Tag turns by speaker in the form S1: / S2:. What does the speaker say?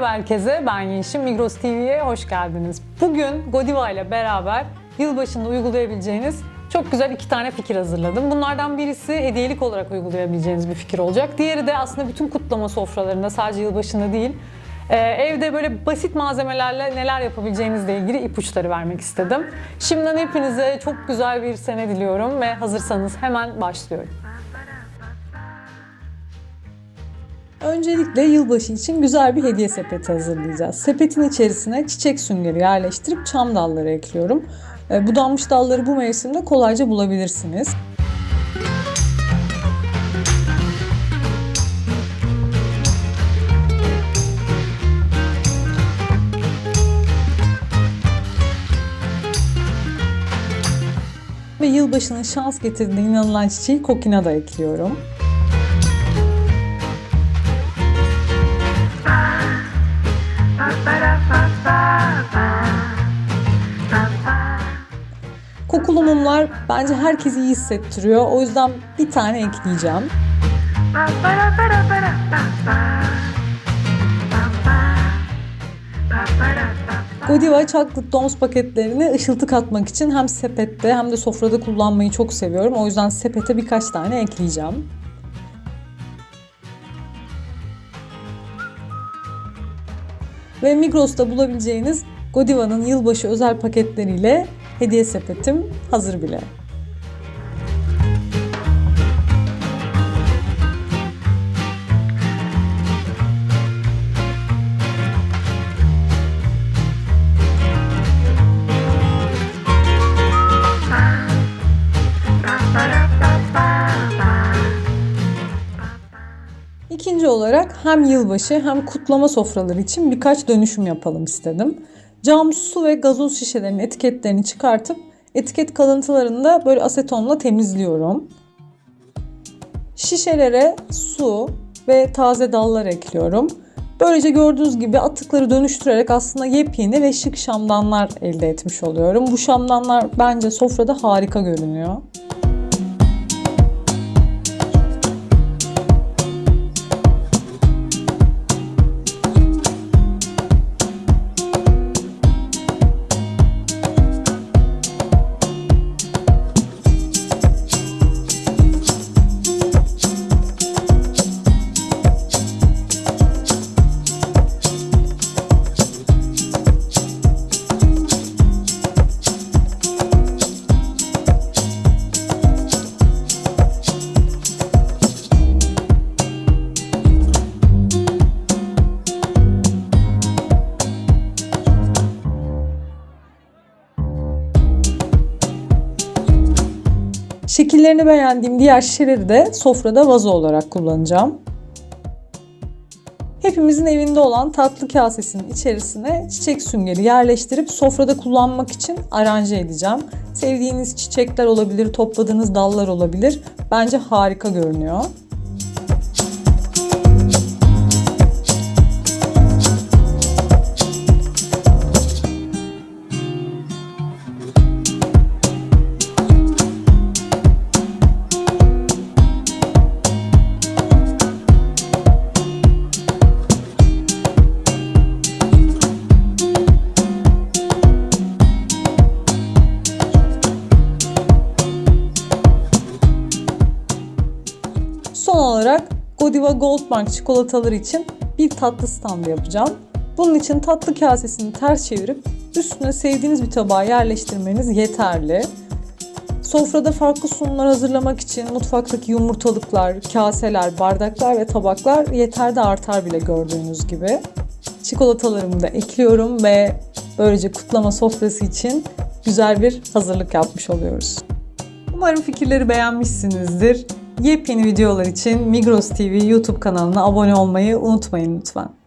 S1: Merhaba herkese, ben Yeşim. Migros TV'ye hoş geldiniz. Bugün Godiva ile beraber yılbaşında uygulayabileceğiniz çok güzel iki tane fikir hazırladım. Bunlardan birisi hediyelik olarak uygulayabileceğiniz bir fikir olacak. Diğeri de aslında bütün kutlama sofralarında, sadece yılbaşında değil, e, evde böyle basit malzemelerle neler yapabileceğinizle ilgili ipuçları vermek istedim. Şimdiden hepinize çok güzel bir sene diliyorum ve hazırsanız hemen başlıyorum. Öncelikle yılbaşı için güzel bir hediye sepeti hazırlayacağız. Sepetin içerisine çiçek süngeri yerleştirip çam dalları ekliyorum. E, Budanmış dalları bu mevsimde kolayca bulabilirsiniz. Ve yılbaşının şans getirdiğine inanılan çiçeği kokina da ekliyorum. Mumlar bence herkesi iyi hissettiriyor. O yüzden bir tane ekleyeceğim. Godiva Chocolate Doms paketlerini ışıltı katmak için hem sepette hem de sofrada kullanmayı çok seviyorum. O yüzden sepete birkaç tane ekleyeceğim. Ve Migros'ta bulabileceğiniz Godiva'nın yılbaşı özel paketleriyle hediye sepetim hazır bile. İkinci olarak hem yılbaşı hem kutlama sofraları için birkaç dönüşüm yapalım istedim. Cam, su ve gazoz şişelerinin etiketlerini çıkartıp etiket kalıntılarını da böyle asetonla temizliyorum. Şişelere su ve taze dallar ekliyorum. Böylece gördüğünüz gibi atıkları dönüştürerek aslında yepyeni ve şık şamdanlar elde etmiş oluyorum. Bu şamdanlar bence sofrada harika görünüyor. Şekillerini beğendiğim diğer şişeleri de sofrada vazo olarak kullanacağım. Hepimizin evinde olan tatlı kasesinin içerisine çiçek süngeri yerleştirip sofrada kullanmak için aranje edeceğim. Sevdiğiniz çiçekler olabilir, topladığınız dallar olabilir. Bence harika görünüyor. Olarak Godiva Goldmark çikolataları için bir tatlı standı yapacağım. Bunun için tatlı kasesini ters çevirip üstüne sevdiğiniz bir tabağa yerleştirmeniz yeterli. Sofrada farklı sunumlar hazırlamak için mutfaktaki yumurtalıklar, kaseler, bardaklar ve tabaklar yeter de artar bile gördüğünüz gibi. Çikolatalarımı da ekliyorum ve böylece kutlama sofrası için güzel bir hazırlık yapmış oluyoruz. Umarım fikirleri beğenmişsinizdir. Yepyeni videolar için Migros TV YouTube kanalına abone olmayı unutmayın lütfen.